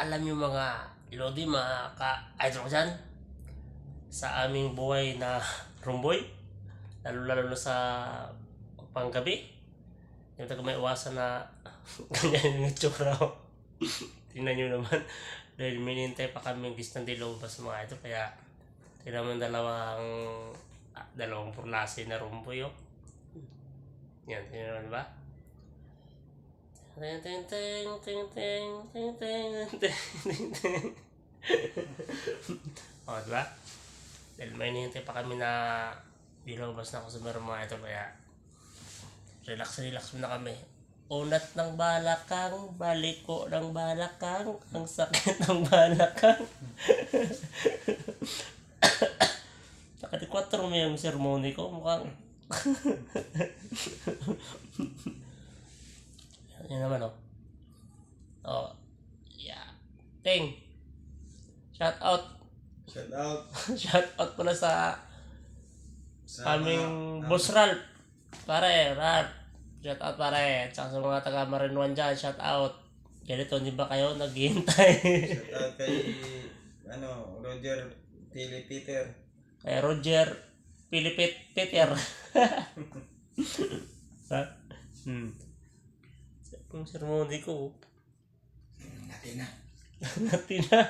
alam yung mga Lodi, mga ka-idol ko dyan, sa aming buhay na rumboy, lalo-lalo sa panggabi, hindi tayo maiwasan na ganyan yung itsura ko. Tingnan nyo naman, dahil minintay pa kami gisnan di lumabas mga ito, kaya tingnan mo yung dalawang, ah, dalawang purlasi na rumboy, oh. Yan, tingnan naman ba? Ting ting ting ting ting ting ting ting ting O, diba? Dahil may hinihintay pa kami na dilabas na ako sa mga ito kaya relax relax muna kami. Unat ng balakang, balik ko ng balakang, ang sakit ng balakang. Nakati 4 mo yung sermoni ko, mukhang Yan naman oh. Oh. Yeah. Ting. Shout out. Shout out Shout out pala sa sa aming mga- boss Ralph. Pare, Ralph. Shout out pare. Tsaka sa mga taga Marinuan dyan, shout out. Ganito, hindi ba kayo naghihintay? Shout out kay ano, Roger Tilly Peter. Kay Roger Pilipit Peter. ha? Hmm. Yung sermoni ko. Natin na. tidak